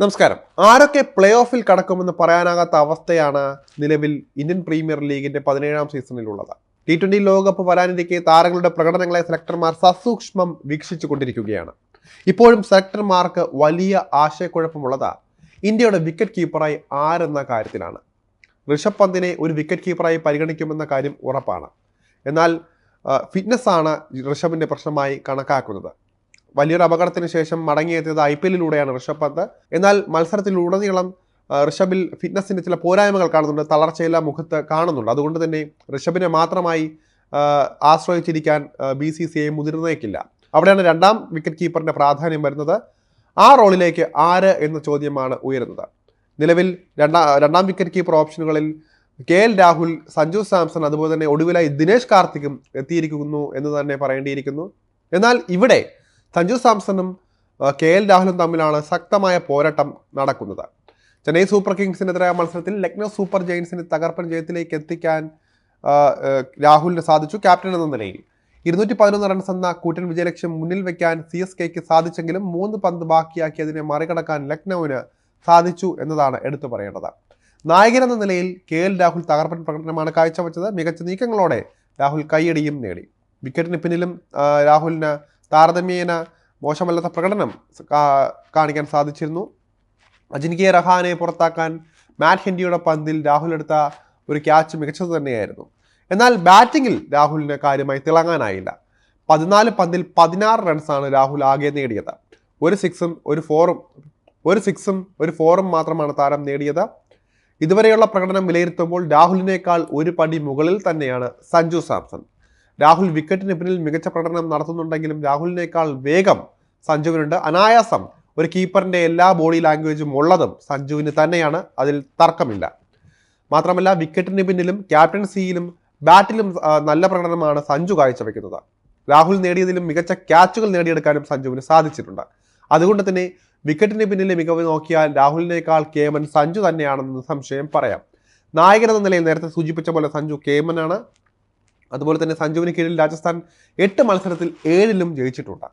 നമസ്കാരം. ആരൊക്കെ പ്ലേ ഓഫിൽ കടക്കുമെന്ന് പറയാനാകാത്ത അവസ്ഥയാണ് നിലവിൽ ഇന്ത്യൻ പ്രീമിയർ ലീഗിന്റെ പതിനേഴാം സീസണിലുള്ളത്. ടി ട്വന്റി ലോകകപ്പ് വരാനിരിക്കെ താരങ്ങളുടെ പ്രകടനങ്ങളെ സെലക്ടർമാർ സസൂക്ഷ്മം വീക്ഷിച്ചുകൊണ്ടിരിക്കുകയാണ്. ഇപ്പോഴും സെലക്ടർമാർക്ക് വലിയ ആശയക്കുഴപ്പമുള്ളത് ഇന്ത്യയുടെ വിക്കറ്റ് കീപ്പറായി ആരെന്ന കാര്യത്തിലാണ്. ഋഷഭ് പന്തിനെ ഒരു വിക്കറ്റ് കീപ്പറായി പരിഗണിക്കുമെന്ന കാര്യം ഉറപ്പാണ്. എന്നാൽ ഫിറ്റ്നസ് ആണ് ഋഷഭിന്റെ പ്രശ്നമായി കണക്കാക്കുന്നത്. വലിയൊരു അപകടത്തിന് ശേഷം മടങ്ങിയെത്തിയത് ഐ പി എല്ലിലൂടെയാണ് ഋഷഭ് പന്ത്. എന്നാൽ മത്സരത്തിലുടനീളം ഉടനീളം ഋഷഭിൽ ഫിറ്റ്നസിന്റെ ചില പോരായ്മകൾ കാണുന്നുണ്ട് തളർച്ചയില്ല മുഖത്ത് കാണുന്നുണ്ട്. അതുകൊണ്ട് തന്നെ ഋഷഭിനെ മാത്രമായി ആശ്രയിച്ചിരിക്കാൻ ബി സി സി ഐ മുതിർന്നേക്കില്ല. അവിടെയാണ് രണ്ടാം വിക്കറ്റ് കീപ്പറിന്റെ പ്രാധാന്യം വരുന്നത്. ആ റോളിലേക്ക് ആര് എന്ന ചോദ്യമാണ് ഉയരുന്നത്. നിലവിൽ രണ്ടാം രണ്ടാം വിക്കറ്റ് കീപ്പർ ഓപ്ഷനുകളിൽ കെ എൽ രാഹുൽ സഞ്ജു സാംസൺ അതുപോലെ തന്നെ ഒടുവിലായി ദിനേശ് കാർത്തിക്കും എത്തിയിരിക്കുന്നു എന്ന് തന്നെ പറയേണ്ടിയിരിക്കുന്നു. എന്നാൽ ഇവിടെ സഞ്ജു സാംസണും കെ എൽ രാഹുലും തമ്മിലാണ് ശക്തമായ പോരാട്ടം നടക്കുന്നത്. ചെന്നൈ സൂപ്പർ കിങ്സിനെതിരായ മത്സരത്തിൽ ലക്നൗ സൂപ്പർ ജയൻസിനെ തകർപ്പൻ ജയത്തിലേക്ക് എത്തിക്കാൻ രാഹുലിന് സാധിച്ചു ക്യാപ്റ്റൻ എന്ന നിലയിൽ. ഇരുന്നൂറ്റി പതിനൊന്ന് റൺസ് എന്ന കൂറ്റൻ വിജയലക്ഷ്യം മുന്നിൽ വെക്കാൻ സി എസ് കെക്ക് സാധിച്ചെങ്കിലും മൂന്ന് പന്ത് ബാക്കിയാക്കി അതിനെ മറികടക്കാൻ ലക്നൌവിന് സാധിച്ചു എന്നതാണ് എടുത്തു പറയേണ്ടത്. നായകൻ എന്ന നിലയിൽ കെ എൽ രാഹുൽ തകർപ്പൻ പ്രകടനമാണ് കാഴ്ചവെച്ചത്. മികച്ച നീക്കങ്ങളോടെ രാഹുൽ കൈയടിയും നേടി. വിക്കറ്റിന് പിന്നിലും രാഹുലിന് താരതമ്യേന മോശമല്ലാത്ത പ്രകടനം കാണിക്കാൻ സാധിച്ചിരുന്നു. അജിൻകിയ റഹാനെ പുറത്താക്കാൻ മാറ്റ് ഹെൻഡിയുടെ പന്തിൽ രാഹുൽ എടുത്ത ഒരു ക്യാച്ച് മികച്ചത് തന്നെയായിരുന്നു. എന്നാൽ ബാറ്റിങ്ങിൽ രാഹുലിന് കാര്യമായി തിളങ്ങാനായില്ല. പതിനാല് പന്തിൽ പതിനാറ് റൺസാണ് രാഹുൽ ആകെ നേടിയത്. ഒരു സിക്സും ഒരു ഫോറും ഒരു സിക്സും ഒരു ഫോറും മാത്രമാണ് താരം നേടിയത്. ഇതുവരെയുള്ള പ്രകടനം വിലയിരുത്തുമ്പോൾ രാഹുലിനേക്കാൾ ഒരു പടി മുകളിൽ തന്നെയാണ് സഞ്ജു സാംസൺ. രാഹുൽ വിക്കറ്റിന് പിന്നിൽ മികച്ച പ്രകടനം നടത്തുന്നുണ്ടെങ്കിലും രാഹുലിനേക്കാൾ വേഗം സഞ്ജുവിനുണ്ട്. അനായാസം ഒരു കീപ്പറിന്റെ എല്ലാ ബോഡി ലാംഗ്വേജും ഉള്ളതും സഞ്ജുവിന് തന്നെയാണ്. അതിൽ തർക്കമില്ല. മാത്രമല്ല വിക്കറ്റിന് പിന്നിലും ക്യാപ്റ്റൻസിയിലും ബാറ്റിലും നല്ല പ്രകടനമാണ് സഞ്ജു കാഴ്ചവെക്കുന്നത്. രാഹുൽ നേടിയതിലും മികച്ച ക്യാച്ചുകൾ നേടിയെടുക്കാനും സഞ്ജുവിന് സാധിച്ചിട്ടുണ്ട്. അതുകൊണ്ട് തന്നെ വിക്കറ്റിന് പിന്നിലെ മികവ് നോക്കിയാൽ രാഹുലിനേക്കാൾ കേമൻ സഞ്ജു തന്നെയാണെന്ന് സംശയം പറയാം. നായകൻ എന്ന നിലയിൽ നേരത്തെ സൂചിപ്പിച്ച പോലെ സഞ്ജു കേമനാണ്. അതുപോലെ തന്നെ സഞ്ജുവിന് കീഴിൽ രാജസ്ഥാൻ എട്ട് മത്സരത്തിൽ ഏഴിലും ജയിച്ചിട്ടുണ്ട്.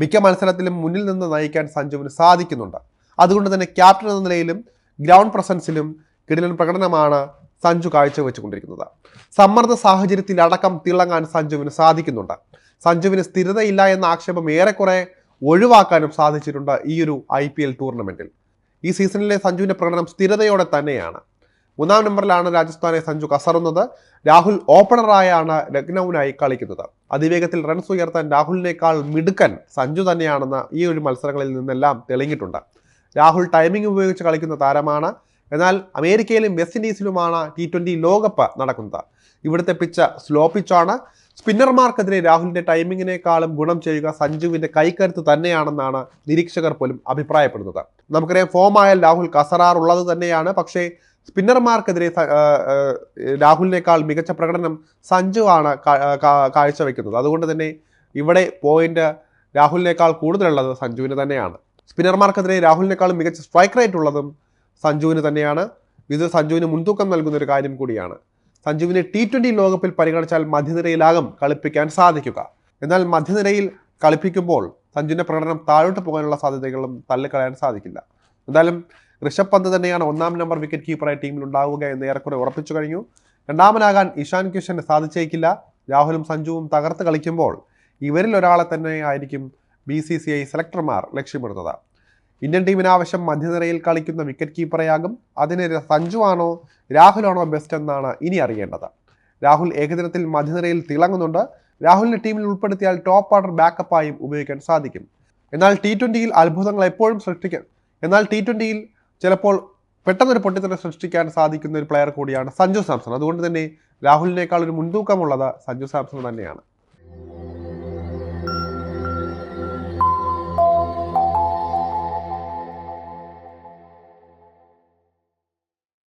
മിക്ക മത്സരത്തിലും മുന്നിൽ നിന്ന് നയിക്കാൻ സഞ്ജുവിന് സാധിക്കുന്നുണ്ട്. അതുകൊണ്ട് തന്നെ ക്യാപ്റ്റൻ എന്ന നിലയിലും ഗ്രൗണ്ട് പ്രസൻസിലും കിടിലൻ പ്രകടനമാണ് സഞ്ജു കാഴ്ചവെച്ചുകൊണ്ടിരിക്കുന്നത്. സമ്മർദ്ദ സാഹചര്യത്തിൽ അടക്കം തിളങ്ങാൻ സഞ്ജുവിന് സാധിക്കുന്നുണ്ട്. സഞ്ജുവിന് സ്ഥിരതയില്ല എന്ന ആക്ഷേപം ഏറെക്കുറെ ഒഴിവാക്കാനും സാധിച്ചിട്ടുണ്ട് ഈ ഒരു എൽ ടൂർണമെന്റിൽ. ഈ സീസണിലെ സഞ്ജുവിന്റെ പ്രകടനം സ്ഥിരതയോടെ തന്നെയാണ്. മൂന്നാം നമ്പറിലാണ് രാജസ്ഥാനെ സഞ്ജു കസറുന്നത്. രാഹുൽ ഓപ്പണറായാണ് ലക്നൌവിനായി കളിക്കുന്നത്. അതിവേഗത്തിൽ റൺസ് ഉയർത്താൻ രാഹുലിനേക്കാൾ മിടുക്കൻ സഞ്ജു തന്നെയാണെന്ന് ഈ ഒരു മത്സരങ്ങളിൽ നിന്നെല്ലാം തെളിഞ്ഞിട്ടുണ്ട്. രാഹുൽ ടൈമിംഗ് ഉപയോഗിച്ച് കളിക്കുന്ന താരമാണ്. എന്നാൽ അമേരിക്കയിലും വെസ്റ്റ് ഇൻഡീസിലുമാണ് ടി ട്വന്റി ലോകകപ്പ് നടക്കുന്നത്. ഇവിടുത്തെ പിച്ച് സ്ലോ പിച്ചാണ് സ്പിന്നർമാർക്കെതിരെ രാഹുലിന്റെ ടൈമിങ്ങിനേക്കാളും ഗുണം ചെയ്യുക സഞ്ജുവിന്റെ കൈക്കരുത്ത് തന്നെയാണെന്നാണ് നിരീക്ഷകർ പോലും അഭിപ്രായപ്പെടുന്നത്. നമുക്കറിയാം ഫോമായാൽ രാഹുൽ കസറാറുള്ളത് തന്നെയാണ്. പക്ഷേ സ്പിന്നർമാർക്കെതിരെ രാഹുലിനേക്കാൾ മികച്ച പ്രകടനം സഞ്ജു ആണ് കാഴ്ചവെക്കുന്നത്. അതുകൊണ്ട് തന്നെ ഇവിടെ പോയിന്റ് രാഹുലിനേക്കാൾ കൂടുതലുള്ളത് സഞ്ജുവിന് തന്നെയാണ്. സ്പിന്നർമാർക്കെതിരെ രാഹുലിനേക്കാൾ മികച്ച സ്ട്രൈക്ക് റേറ്റ് ഉള്ളതും സഞ്ജുവിന് തന്നെയാണ്. ഇത് സഞ്ജുവിന് മുൻതൂക്കം നൽകുന്ന ഒരു കാര്യം കൂടിയാണ്. സഞ്ജുവിനെ ടി ട്വന്റി ലോകകപ്പിൽ പരിഗണിച്ചാൽ മധ്യനിരയിലാകും കളിപ്പിക്കാൻ സാധിക്കുക. എന്നാൽ മധ്യനിരയിൽ കളിപ്പിക്കുമ്പോൾ സഞ്ജുവിന്റെ പ്രകടനം താഴോട്ട് പോകാനുള്ള സാധ്യതകളും തള്ളിക്കളയാൻ സാധിക്കില്ല. എന്തായാലും ഋഷഭ് പന്ത് തന്നെയാണ് ഒന്നാം നമ്പർ വിക്കറ്റ് കീപ്പറായി ടീമിൽ ഉണ്ടാവുക എന്ന് ഏറെക്കുറെ ഉറപ്പിച്ചു കഴിഞ്ഞു. രണ്ടാമനാകാൻ ഇഷാൻ കിഷന് സാധിച്ചേക്കില്ല. രാഹുലും സഞ്ജുവും തകർത്ത് കളിക്കുമ്പോൾ ഇവരിൽ ഒരാളെ തന്നെ ആയിരിക്കും ബി സി സി ഐ സെലക്ടർമാർ ലക്ഷ്യമിടുന്നത്. ഇന്ത്യൻ ടീമിന് ആവശ്യം മധ്യനിരയിൽ കളിക്കുന്ന വിക്കറ്റ് കീപ്പറെയാകും അതിന് സഞ്ജുവാണോ സഞ്ജു രാഹുലാണോ ബെസ്റ്റ് എന്നാണ് ഇനി അറിയേണ്ടത്. രാഹുൽ ഏകദിനത്തിൽ മധ്യനിരയിൽ തിളങ്ങുന്നുണ്ട്. രാഹുലിനെ ടീമിൽ ഉൾപ്പെടുത്തിയാൽ ടോപ്പ് ഓർഡർ ബാക്കപ്പായും ഉപയോഗിക്കാൻ സാധിക്കും. എന്നാൽ ടി ട്വന്റിയിൽ അത്ഭുതങ്ങൾ എപ്പോഴും സൃഷ്ടിക്കാൻ എന്നാൽ ടി ട്വന്റിയിൽ ചിലപ്പോൾ പെട്ടെന്നൊരു പൊട്ടിത്തെറി സൃഷ്ടിക്കാൻ സാധിക്കുന്ന ഒരു പ്ലെയർ കൂടിയാണ് സഞ്ജു സാംസൺ. അതുകൊണ്ട് തന്നെ രാഹുലിനേക്കാൾ ഒരു മുൻതൂക്കമുള്ളത് സഞ്ജു സാംസൺ തന്നെയാണ്.